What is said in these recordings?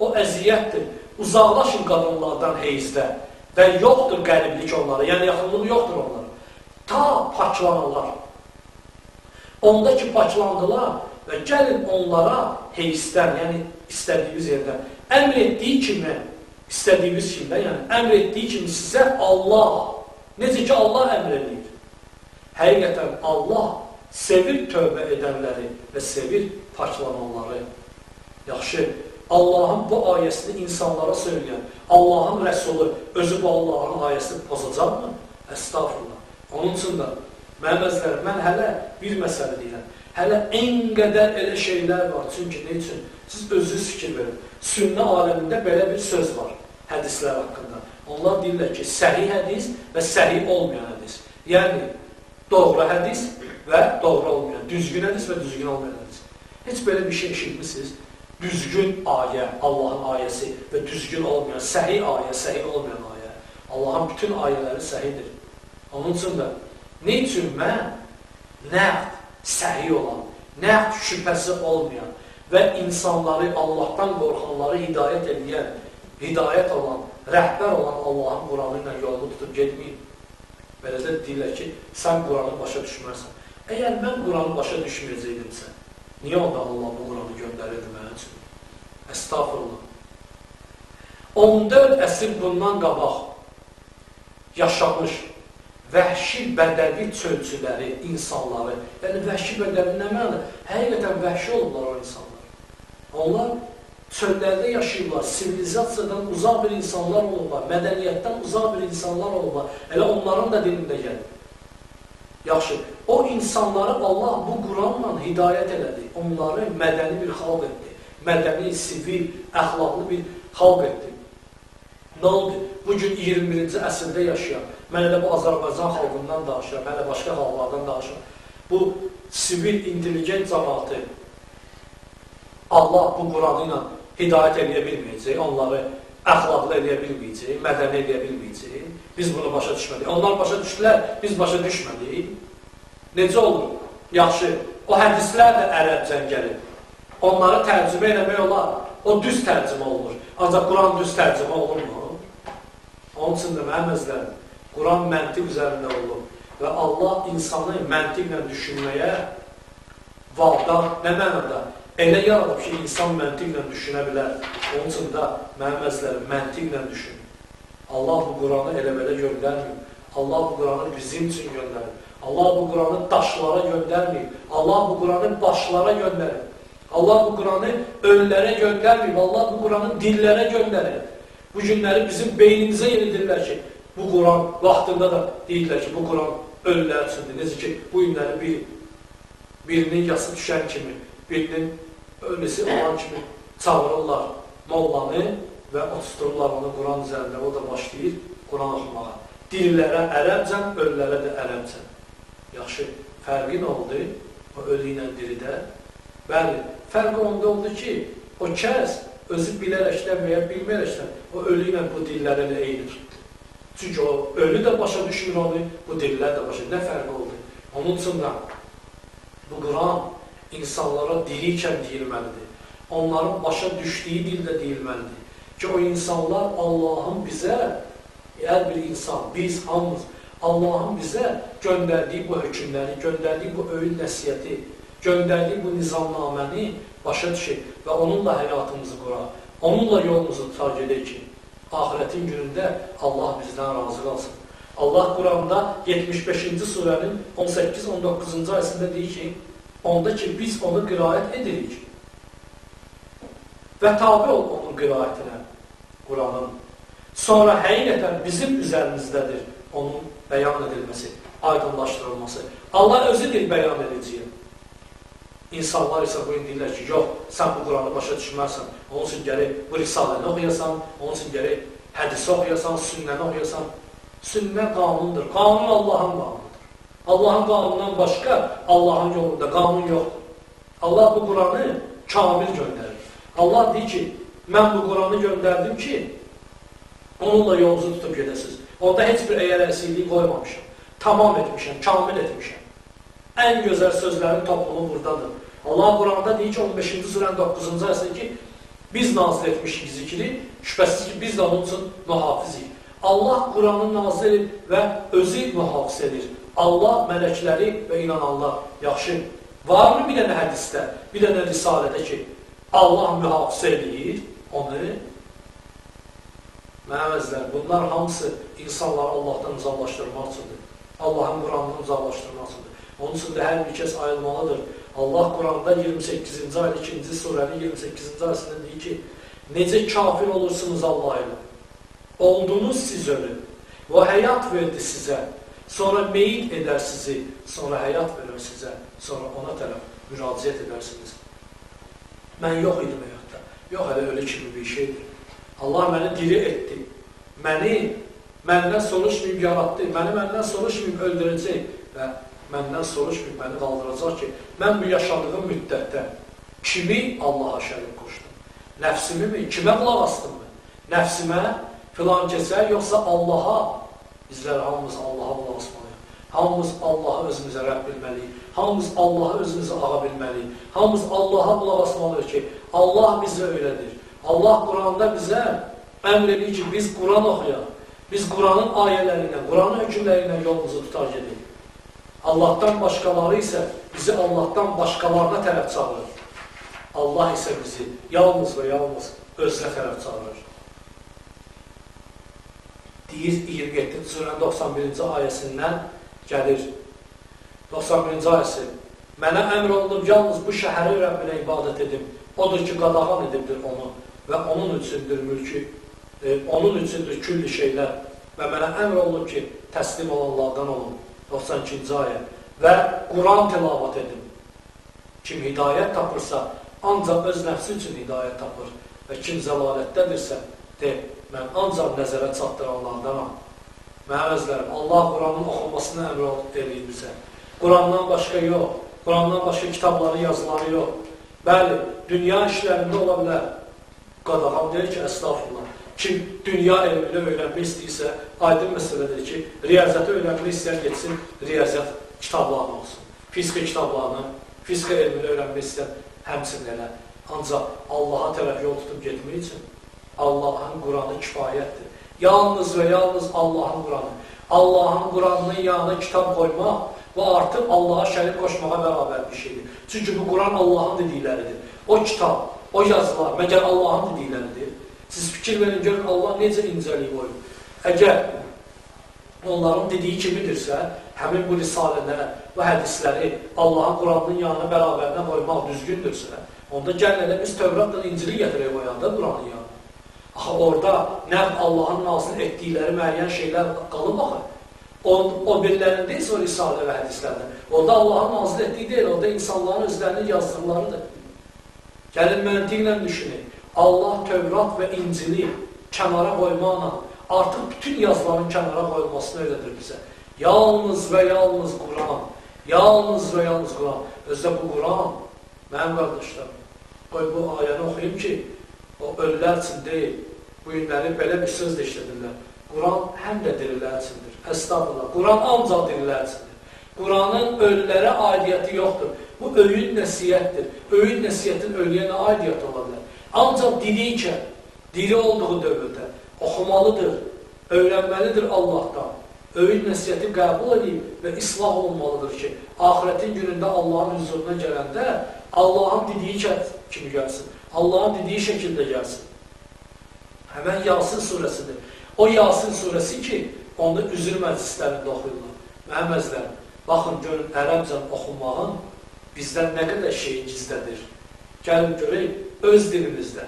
o əziyyətdir. Uzaqlaşın qadınlardan heyzdə və yoxdur qəriblik onlara, yəni yaxınlıq yoxdur onlara. Ta paklanırlar. Onda ki, paklandılar və gəlin onlara heyzdən, yəni istədiyiniz yerdən, əmr etdiyi kimi, istədiyiniz kimdən, yəni əmr etdiyi kimi sizə Allah, necə ki, Allah əmr edir. Həqiqətən Allah sevir tövbə edənləri və sevir paklananları. Yaxşı, Allahın bu ayəsini insanlara söyləyən, Allahın rəsulu özü bu Allahın ayəsini pozacaqmı? Əstağfurullah. Onun üçün də mənim əzlərim, mən hələ bir məsələ deyirəm. Hələ en qədər elə şeylər var. Çünki nə üçün? Siz özünüz fikir verin. Sünnə aləmində belə bir söz var hədislər haqqında. Onlar deyirlər ki, səhih hədis və səhih olmayan hədis. Yəni, doğru hədis və doğru olmayan, düzgün hədis və düzgün olmayan hədis. Heç belə bir şey eşitmişsiniz? Düzgün ayə, Allahın ayəsi və düzgün olmayan, səhih ayə, səhih olmayan ayə. Allahın bütün ayələri səhidir. Onun üçün də, nə üçün mən nəqd, səhih olan, nəqd şübhəsi olmayan və insanları, Allahdan qorxanları hidayət edən, hidayət olan, rəhbər olan Allahın Quranı ilə yolunu tutub getməyib. Belə də deyirlər ki, sən Quranı başa düşmərsən. Əgər mən Quranı başa düşməyəcəkdimsə, niyə onda Allah bu Quranı göndərirdi mənim üçün? Əstağfurullah. 14 əsr bundan qabaq yaşamış vəhşi bədəvi çölçüləri, insanları, yəni vəhşi bədəvi nə mənadır? Həqiqətən vəhşi olublar o insanlar. Onlar çöllərdə yaşayırlar, sivilizasiyadan uzaq bir insanlar olurlar, mədəniyyətdən uzaq bir insanlar olurlar. Elə onların da dilində gəlir. Yaxşı, o insanları Allah bu Quranla hidayət elədi. Onları mədəni bir xalq etdi. Mədəni, sivil, əxlaqlı bir xalq etdi. Nə oldu? Bugün 21-ci əsrdə yaşayan, mən elə bu Azərbaycan xalqından danışıram, mən elə başqa xalqlardan danışıram. Bu sivil, intelligent cəmatı Allah bu Quranı ilə hidayət eləyə bilməyəcək, onları əxlaqlı eləyə bilməyəcək, mədəni eləyə bilməyəcək. Biz bunu başa düşmədik. Onlar başa düşdülər, biz başa düşmədik. Necə olur? Yaxşı, o hədislər də ərəbcən gəlir. Onları tərcümə eləmək olar. O düz tərcümə olunur. Ancaq Quran düz tərcümə olunmur. Onun üçün də mənim özlərim, Quran məntiq üzərində olub və Allah insanı məntiqlə düşünməyə valdan nə mənada? Elə yaradıb ki, insan məntiqlə düşünə bilər. Onun üçün də mənim əzlərim məntiqlə düşün. Allah bu Quranı elə belə göndərmir. Allah bu Quranı bizim üçün göndərir. Allah bu Quranı daşlara göndərmir. Allah bu Quranı başlara göndərir. Allah bu Quranı ölülərə göndərmir. Allah bu Quranı dillərə göndərir. Bu günləri bizim beynimizə yenidirlər ki, bu Quran vaxtında da deyirlər ki, bu Quran ölülər üçündür. Necə ki, bu günləri bir, birinin yası düşən kimi, birinin ölüsü olan kimi çağırırlar mollanı və oturturlar onu Quran üzərində, o da başlayır Quran oxumağa. Dillərə ərəbcən, ölülərə də ərəbcən. Yaxşı, fərqi nə oldu o ölü ilə diridə? Bəli, fərqi onda oldu ki, o kəs özü bilərəkdən və ya bilmərəkdən o ölü ilə bu dilləri elə eyni. Çünki o ölü də başa düşmür onu, bu dillər də başa. Nə fərqi oldu? Onun üçün də bu Quran insanlara dirikən deyilməlidir. Onların başa düşdüyü dildə deyilməlidir. Ki, o insanlar Allahın bizə, hər bir insan, biz hamımız, Allahın bizə göndərdiyi bu hökmləri, göndərdiyi bu öyün nəsiyyəti, göndərdiyi bu nizamnaməni başa düşək və onunla həyatımızı qura, onunla yolumuzu tutar gedək ki, ahirətin günündə Allah bizdən razı qalsın. Allah Quranda 75-ci surənin 18-19-cu ayəsində deyir ki, onda ki, biz onu qiraət edirik və tabi ol onun qiraətinə, Quranın. Sonra həqiqətən bizim üzərimizdədir onun bəyan edilməsi, aydınlaşdırılması. Allah özüdür bəyan edəcəyim. İnsanlar isə bu deyirlər ki, yox, sən bu Quranı başa düşmərsən, onun üçün gərək bu risaləni oxuyasan, onun üçün gərək hədisi oxuyasan, sünnəni oxuyasan. Sünnə qanundur, qanun Allahın qanunudur. Allahın qanunundan başqa Allahın yolunda qanun yoxdur. Allah bu Quranı kamil göndərir. Allah deyir ki, mən bu Quranı göndərdim ki, onunla yolunuzu tutub gedəsiniz. Orada heç bir əgər əksikliyi qoymamışam. Tamam etmişəm, kamil etmişəm. Ən gözəl sözlərin toplumu buradadır. Allah Quranda deyir ki, 15-ci surənin 9-cu əsr ki, Biz nazil etmişik zikri, şübhəsiz ki, biz də onun üçün mühafizik. Allah Quranı nazil edib və özü mühafizə edir. Allah mələkləri və inananlar yaxşı. Varmı bir dənə hədisdə, bir dənə risalədə ki, Allah mühafizə edir onları? Mənim əzlər, bunlar hamısı insanları Allahdan uzaqlaşdırmaq üçündür. Allahın Quranını uzaqlaşdırmaq üçündür. Onun üçün də hər bir kəs ayılmalıdır. Allah Quranda 28-ci ayda 2-ci surənin 28-ci ayəsində deyir ki, necə kafir olursunuz Allah ilə? Oldunuz siz ölün. O həyat verdi sizə. Sonra meyit edər sizi. Sonra həyat verir sizə. Sonra ona tərəf müraciət edərsiniz. Mən yox idim həyatda. Yox, hələ ölü kimi bir şeydir. Allah məni diri etdi. Məni məndən soruşmayıb yaratdı. Məni məndən soruşmayıb öldürəcək və məndən soruşmayıb məni qaldıracaq ki, mən bu yaşadığım müddətdə kimi Allaha şərik qoşdum? Nəfsimi mi? Kimə qulaq astım mən? Nəfsimə, filan kəsə, yoxsa Allaha? Bizlər hamımız Allaha qulaq asmalıyıq. Hamımız Allahı özümüzə Rəbb bilməliyik. Hamımız Allahı özümüzə ağa bilməliyik. Hamımız Allaha qulaq asmalıyıq ki, Allah bizə öyrədir. Allah Quranda bizə əmr edir ki, biz Quran oxuyaq. Biz Quranın ayələri ilə, Quranın hökmləri ilə yolumuzu tutar gedik. Allahdan başqaları isə bizi Allahdan başqalarına tərəf çağırır. Allah isə bizi yalnız və yalnız özünə tərəf çağırır. Deyir 27. surənin 91-ci ayəsindən gəlir. 91-ci ayəsi. Mənə əmr olunub yalnız bu şəhəri Rəbbinə ibadət edim. Odur ki, qadağan edibdir onu və onun üçündür mülkü, e, onun üçündür külli şeylər və mənə əmr olunub ki, təslim olanlardan olun. 92-ci ayə və Quran tilavat edin. Kim hidayət tapırsa, ancaq öz nəfsi üçün hidayət tapır və kim zəlalətdədirsə, de, mən ancaq nəzərə çatdıranlardanam. Mənim özlərim, Allah Quranın oxunmasını əmr edir bizə. Qurandan başqa yox, Qurandan başqa kitabları, yazıları yox. Bəli, dünya işlərində ola bilər. Qadağan deyir ki, əstağfurullah. Kim dünya elmini öyrənmək istəyirsə, aydın məsələdir ki, riyazəti öyrənmək istəyən geçsin, riyazət kitablarını olsun. Fizika kitablarını, fizika elmini öyrənmək istəyən həmçinin elə. Ancaq Allaha tərəf yol tutub getmək üçün Allahın Quranı kifayətdir. Yalnız və yalnız Allahın Quranı. Allahın Quranının yanına kitab qoymaq və artıq Allaha şərik qoşmağa bərabər bir şeydir. Çünki bu Quran Allahın dedikləridir. O kitab, o yazılar məgər Allahın dedikləridir. Siz fikir verin, görün Allah necə incəliyib oyun. Əgər onların dediyi kimidirsə, həmin bu risalələrə, bu hədisləri Allahın Quranının yanına bərabərinə qoymaq düzgündürsə, onda gəlin elə biz Tövratla İncili gətirək qoyanda Quranın yanına. Orada nə Allahın nazil etdikləri müəyyən şeylər qalıb axı. O, birilərində isə o risalə və hədislərdə. Orada Allahın nazil etdiyi deyil, orada insanların özlərinin yazdıqlarıdır. Gəlin məntiqlə düşünün. Allah Tövrat və İncili kənara qoymaqla artıq bütün yazıların kənara qoyulmasını öyrədir bizə. Yalnız və yalnız Quran, yalnız və yalnız Quran. Özdə bu Quran, mənim qardaşlarım, qoy bu ayəni oxuyum ki, o ölülər üçün deyil, bu günləri belə bir söz də işlədirlər. Quran həm də dirilər üçündür. Əstağfurullah. Quran ancaq dirilər üçündür. Quranın ölülərə aidiyyəti yoxdur. Bu öyün nəsiyyətdir. Öyün nəsiyyətin ölüyə nə aidiyyəti ola bilər? Ancaq diliykən, dili olduğu dövrdə oxumalıdır, öyrənməlidir Allahdan. Öyün nəsiyyəti qəbul edib və islah olunmalıdır ki, ahirətin günündə Allahın huzuruna gələndə Allahın dediyi kimi gəlsin, Allahın dediyi şəkildə gəlsin. Həmən Yasin surəsidir. O Yasin surəsi ki, onu üzr məclislərində oxuyurlar. Mənim əzlərim, baxın, görün, ərəbcən oxumağın bizdən nə qədər şeyi gizlədir. Gəlin görək, öz dilimizdə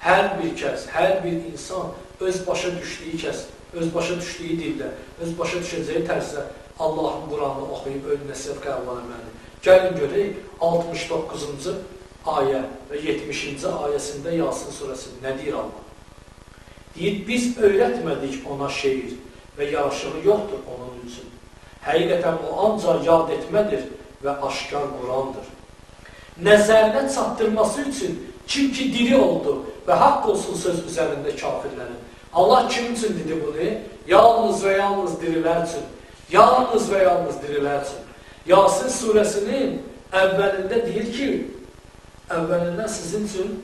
hər bir kəs, hər bir insan öz başa düşdüyü kəs, öz başa düşdüyü dildə, öz başa düşəcəyi tərzdə Allahın Quranını oxuyub ön nəsiyyət qəbul etməlidir. Gəlin görək 69-cu ayə və 70-ci ayəsində Yasin surəsi nə deyir Allah? Deyir, biz öyrətmədik ona şeir və yaraşığı yoxdur onun üçün. Həqiqətən o ancaq yad etmədir və aşkar Qurandır. Nəzərinə çatdırması üçün Kim ki diri oldu və haqq olsun söz üzərində kafirlərin. Allah kim üçün dedi bunu? Yalnız və yalnız dirilər üçün. Yalnız və yalnız dirilər üçün. Yasin surəsinin əvvəlində deyir ki, əvvəlində sizin üçün